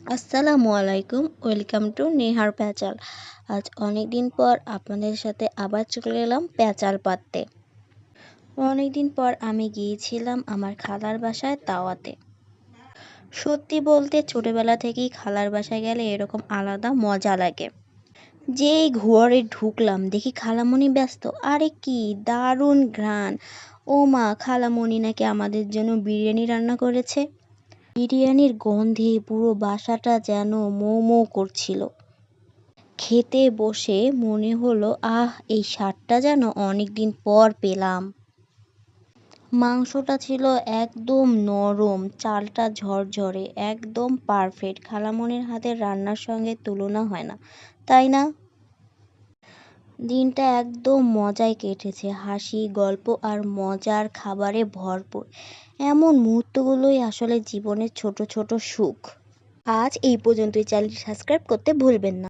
আসসালামু আলাইকুম, welcome to নেহার প্যাচাল। আজ অনেক দিন পর আপনাদের সাথে আবার চলে এলাম প্যাচাল পাততে অনেক দিন পর আমি গিয়েছিলাম আমার খালার বাসায় তাওয়াতে। সত্যি বলতে ছোটোবেলা থেকেই খালার বাসায় গেলে এরকম আলাদা মজা লাগে। যেই ঘুয়ারে ঢুকলাম, দেখি খালামণি ব্যস্ত। আরে কি দারুণ ঘ্রাণ। ও মা খালামণি নাকি আমাদের জন্য বিরিয়ানি রান্না করেছে? বিরিয়ানির গন্ধে পুরো বাসাটা যেন মৌ মৌ করছিল। খেতে বসে মনে হলো, আহ, এই স্বাদটা যেন অনেক দিন পর পেলাম। মাংসটা ছিল একদম নরম, চালটা ঝরঝরে, একদম পারফেক্ট খালামনির হাতের রান্নার সঙ্গে তুলনা হয় না, তাই না? দিনটা একদম মজায় কেটেছে। হাসি, গল্প আর মজার খাবারে ভরপুর। এমন মুহূর্তগুলোই আসলে জীবনের ছোট ছোট সুখ। আজ এই পর্যন্তই। চ্যানেলটি সাবস্ক্রাইব করতে ভুলবেন না।